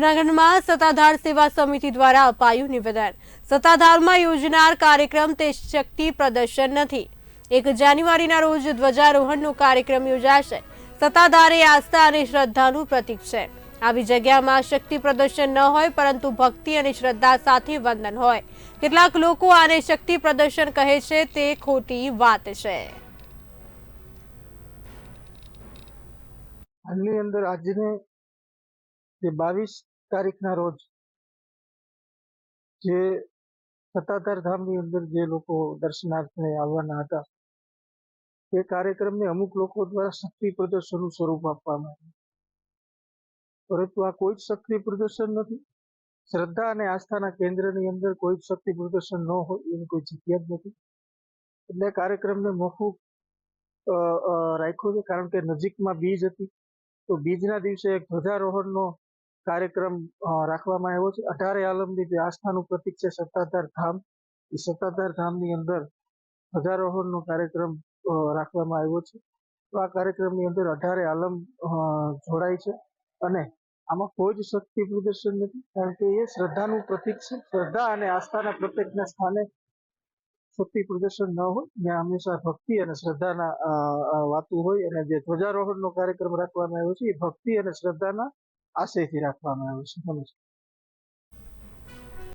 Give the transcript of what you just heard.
જૂનાગઢમાં સત્તાધાર સેવા સમિતિ દ્વારા અપાયું નિવેદન. સત્તાધારમાં યોજનાર કાર્યક્રમ તે શક્તિ પ્રદર્શન નથી. એક જાન્યુઆરીના રોજ ધ્વજારોહણનો કાર્યક્રમ યોજાશે. સત્તાધાર એ આસ્થા અને શ્રદ્ધાનું પ્રતીક છે. આવી જગ્યામાં શક્તિ પ્રદર્શન ન હોય પરંતુ ભક્તિ અને શ્રદ્ધા સાથે વંદન હોય. કેટલાક લોકો આને શક્તિ પ્રદર્શન કહે છે તે ખોટી વાત છે. હાલની અંદર આજને જે બાવીસ તારીખના રોજ જે સત્તાધાર ધામની અંદર જે લોકો દર્શનાર્થને આવવાના હતા, તે કાર્યક્રમને અમુક લોકો દ્વારા શક્તિ પ્રદર્શનનું સ્વરૂપ આપવામાં આવ્યું. પરંતુ આ કોઈ જ શક્તિ પ્રદર્શન નથી. શ્રદ્ધા અને આસ્થાના કેન્દ્રની અંદર કોઈ જ શક્તિ પ્રદર્શન ન હોય એની કોઈ જગ્યા જ નથી. એટલે કાર્યક્રમને મોકૂફ રાખ્યો છે. કારણ કે નજીકમાં બીજ હતી. તો બીજના દિવસે ધ્વજારોહણનો કાર્યક્રમ રાખવામાં આવ્યો છે. અઢારે આલમની જે આસ્થાનું પ્રતિક છે સત્તાધાર ધામ. એ સત્તાધાર ધામની અંદર ધ્વજારોહણનો કાર્યક્રમ રાખવામાં આવ્યો છે. તો આ કાર્યક્રમની અંદર અઢારે આલમ જોડાય છે. અને આમાં કોઈ જ શક્તિ પ્રદર્શન નથી કારણ કે એ શ્રદ્ધાનું પ્રતિક છે. શ્રદ્ધા અને આસ્થાના પ્રત્યેકના સ્થાને શક્તિ પ્રદર્શન ન હોય ત્યાં હંમેશા ભક્તિ અને શ્રદ્ધાના અ, હોય. અને જે ધ્વજારોહણનો કાર્યક્રમ રાખવામાં આવ્યો છે એ ભક્તિ અને શ્રદ્ધાના આશયથી રાખવામાં આવ્યો છે